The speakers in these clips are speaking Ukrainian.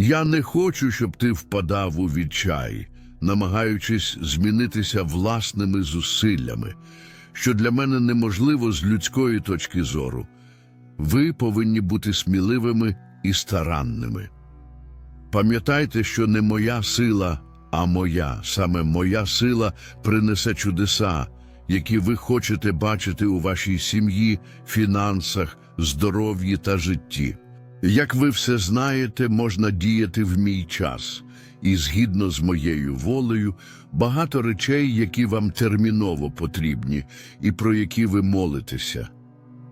Я не хочу, щоб ти впадав у відчай, намагаючись змінитися власними зусиллями, що для мене неможливо з людської точки зору. Ви повинні бути сміливими і старанними. Пам'ятайте, що не моя сила, а моя, саме моя сила принесе чудеса, які ви хочете бачити у вашій сім'ї, фінансах, здоров'ї та житті. Як ви все знаєте, можна діяти в мій час, і згідно з моєю волею, багато речей, які вам терміново потрібні, і про які ви молитеся.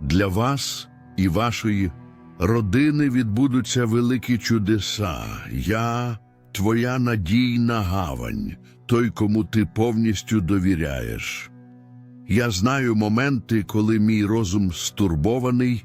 Для вас і вашої родини відбудуться великі чудеса. Я твоя надійна гавань, той, кому ти повністю довіряєш. Я знаю моменти, коли мій розум стурбований,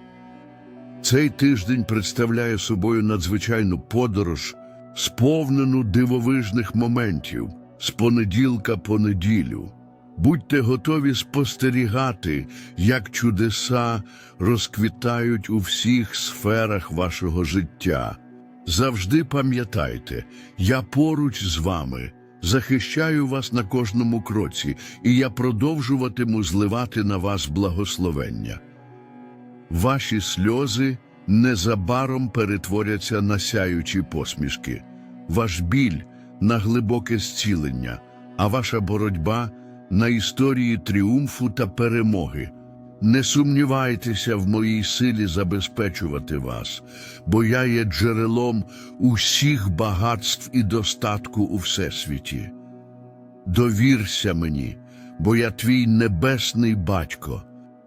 Цей тиждень представляє собою надзвичайну подорож, сповнену дивовижних моментів з понеділка по неділю. Будьте готові спостерігати, як чудеса розквітають у всіх сферах вашого життя. Завжди пам'ятайте, я поруч з вами, захищаю вас на кожному кроці, і я продовжуватиму зливати на вас благословення. Ваші сльози незабаром перетворяться на сяючі посмішки, ваш біль на глибоке зцілення, а ваша боротьба на історії тріумфу та перемоги. Не сумнівайтеся в моїй силі забезпечувати вас, бо я є джерелом усіх багатств і достатку у всесвіті. Довірся мені, бо я твій небесний батько.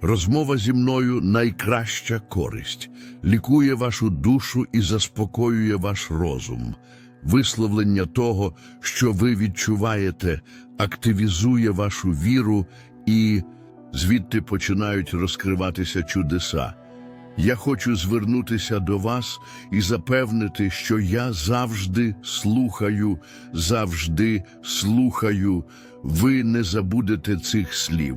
Розмова зі мною найкраща користь, лікує вашу душу і заспокоює ваш розум. Висловлення того, що ви відчуваєте, активізує вашу віру і звідти починають розкриватися чудеса. Я хочу звернутися до вас і запевнити, що я завжди слухаю, завжди слухаю. Ви не забудете цих слів.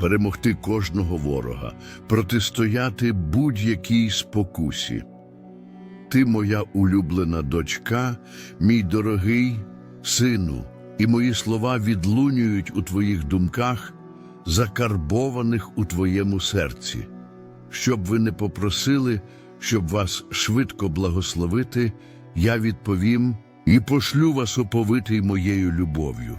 перемогти кожного ворога, протистояти будь-якій спокусі. Ти моя улюблена дочка, мій дорогий сину, і мої слова відлунюють у твоїх думках, закарбованих у твоєму серці. Щоб ви не попросили, щоб вас швидко благословити, я відповім і пошлю вас оповитий моєю любов'ю.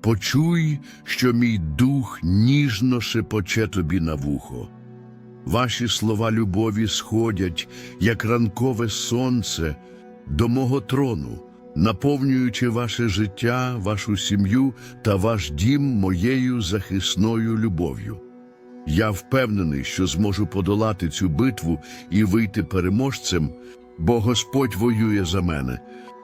Почуй, що мій дух ніжно шепоче тобі на вухо. Ваші слова любові сходять, як ранкове сонце, до мого трону, наповнюючи ваше життя, вашу сім'ю та ваш дім моєю захисною любов'ю. Я впевнений, що зможу подолати цю битву і вийти переможцем, бо Господь воює за мене.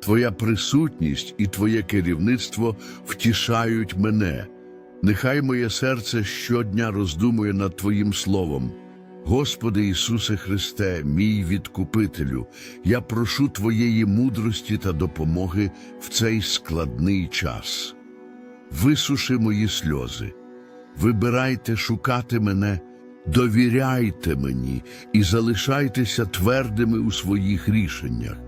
Твоя присутність і твоє керівництво втішають мене. Нехай моє серце щодня роздумує над Твоїм словом. Господи Ісусе Христе, мій відкупителю, я прошу Твоєї мудрості та допомоги в цей складний час. Висуши мої сльози, вибирайте шукати мене, довіряйте мені і залишайтеся твердими у своїх рішеннях.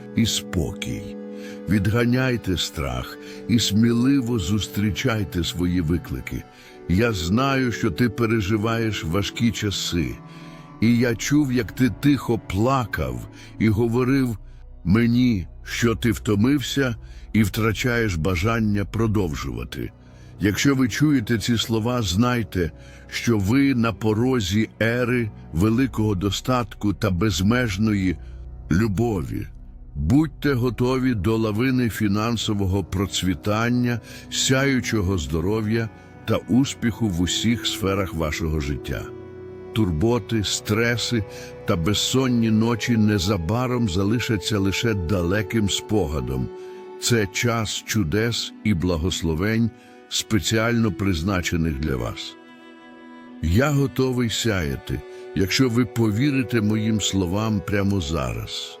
і спокій. Відганяйте страх і сміливо зустрічайте свої виклики. Я знаю, що ти переживаєш важкі часи, і я чув, як ти тихо плакав і говорив мені, що ти втомився і втрачаєш бажання продовжувати. Якщо ви чуєте ці слова, знайте, що ви на порозі ери великого достатку та безмежної любові. Будьте готові до лавини фінансового процвітання, сяючого здоров'я та успіху в усіх сферах вашого життя. Турботи, стреси та безсонні ночі незабаром залишаться лише далеким спогадом. Це час чудес і благословень, спеціально призначених для вас. Я готовий сяяти, якщо ви повірите моїм словам прямо зараз.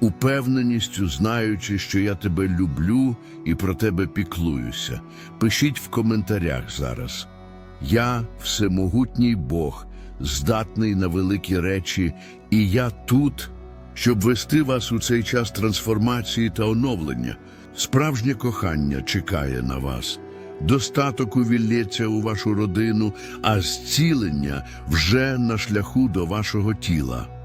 упевненістю, знаючи, що я тебе люблю і про тебе піклуюся. Пишіть в коментарях зараз. Я всемогутній Бог, здатний на великі речі, і я тут, щоб вести вас у цей час трансформації та оновлення. Справжнє кохання чекає на вас. Достаток увілється у вашу родину, а зцілення вже на шляху до вашого тіла.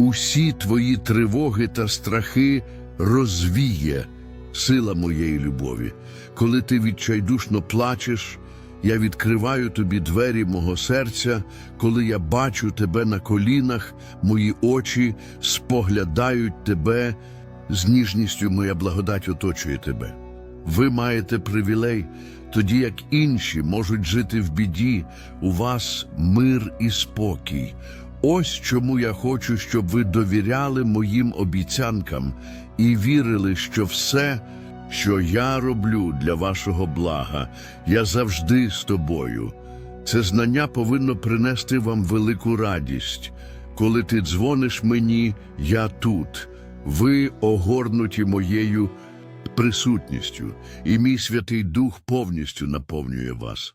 Усі твої тривоги та страхи розвіє сила моєї любові. Коли ти відчайдушно плачеш, я відкриваю тобі двері мого серця, коли я бачу тебе на колінах, мої очі споглядають тебе, з ніжністю моя благодать оточує тебе. Ви маєте привілей, тоді як інші можуть жити в біді, у вас мир і спокій. Ось чому я хочу, щоб ви довіряли моїм обіцянкам і вірили, що все, що я роблю для вашого блага, я завжди з тобою. Це знання повинно принести вам велику радість. Коли ти дзвониш мені, я тут. Ви огорнуті моєю присутністю, і мій Святий Дух повністю наповнює вас.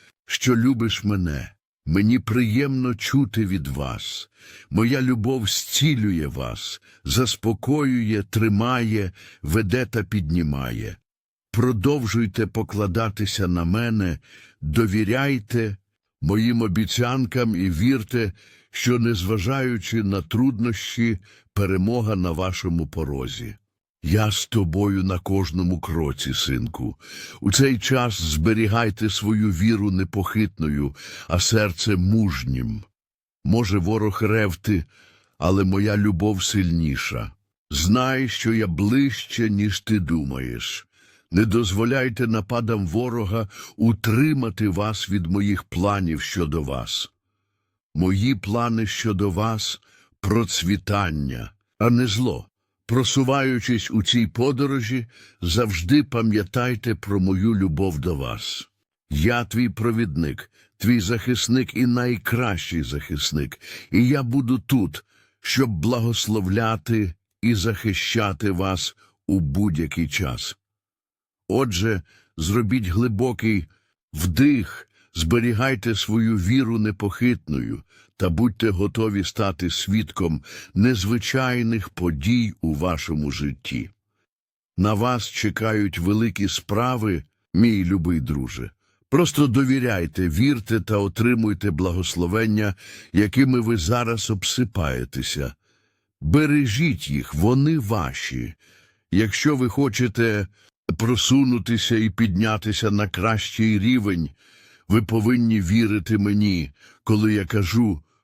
що любиш мене. Мені приємно чути від вас. Моя любов зцілює вас, заспокоює, тримає, веде та піднімає. Продовжуйте покладатися на мене, довіряйте моїм обіцянкам і вірте, що, незважаючи на труднощі, перемога на вашому порозі. Я з тобою на кожному кроці, синку. У цей час зберігайте свою віру непохитною, а серце мужнім. Може, ворог ревти, але моя любов сильніша. Знай, що я ближче, ніж ти думаєш. Не дозволяйте нападам ворога утримати вас від моїх планів щодо вас. Мої плани щодо вас процвітання, а не зло. Просуваючись у цій подорожі, завжди пам'ятайте про мою любов до вас. Я твій провідник, твій захисник і найкращий захисник, і я буду тут, щоб благословляти і захищати вас у будь-який час. Отже, зробіть глибокий вдих, зберігайте свою віру непохитною та будьте готові стати свідком незвичайних подій у вашому житті. На вас чекають великі справи, мій любий друже. Просто довіряйте, вірте та отримуйте благословення, якими ви зараз обсипаєтеся. Бережіть їх, вони ваші. Якщо ви хочете просунутися і піднятися на кращий рівень, ви повинні вірити мені, коли я кажу,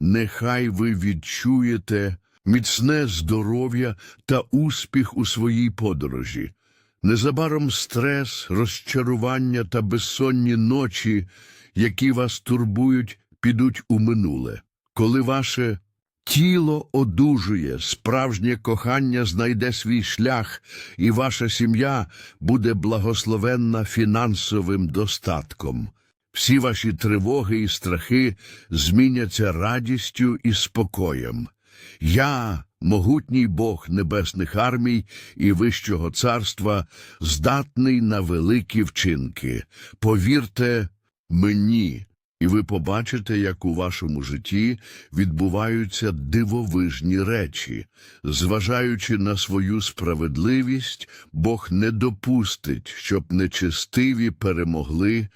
Нехай ви відчуєте міцне здоров'я та успіх у своїй подорожі. Незабаром стрес, розчарування та безсонні ночі, які вас турбують, підуть у минуле. Коли ваше тіло одужує, справжнє кохання знайде свій шлях, і ваша сім'я буде благословенна фінансовим достатком. Всі ваші тривоги і страхи зміняться радістю і спокоєм. Я, могутній Бог небесних армій і Вищого царства, здатний на великі вчинки. Повірте мені, і ви побачите, як у вашому житті відбуваються дивовижні речі. Зважаючи на свою справедливість, Бог не допустить, щоб нечестиві перемогли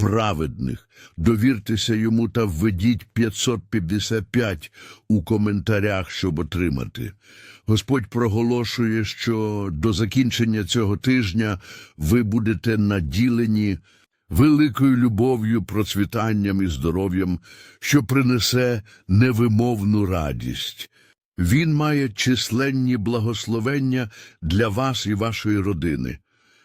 праведних. Довіртеся йому та введіть 555 у коментарях, щоб отримати. Господь проголошує, що до закінчення цього тижня ви будете наділені великою любов'ю, процвітанням і здоров'ям, що принесе невимовну радість. Він має численні благословення для вас і вашої родини.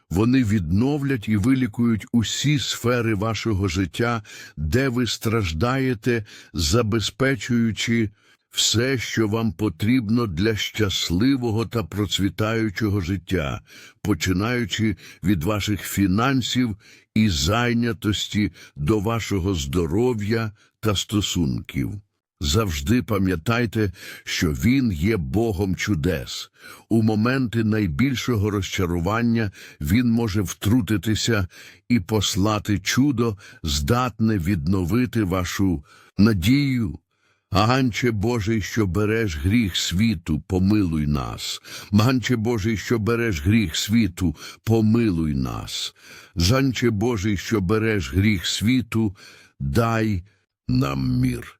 Вони відновлять і вилікують усі сфери вашого життя, де ви страждаєте, забезпечуючи все, що вам потрібно для щасливого та процвітаючого життя, починаючи від ваших фінансів і зайнятості до вашого здоров'я та стосунків. Завжди пам'ятайте, що Він є Богом чудес. У моменти найбільшого розчарування Він може втрутитися і послати чудо, здатне відновити вашу надію. Аганче Божий, що береш гріх світу, помилуй нас. Ганче Божий, що береш гріх світу, помилуй нас. Занче Божий, що береш гріх світу, дай нам мір.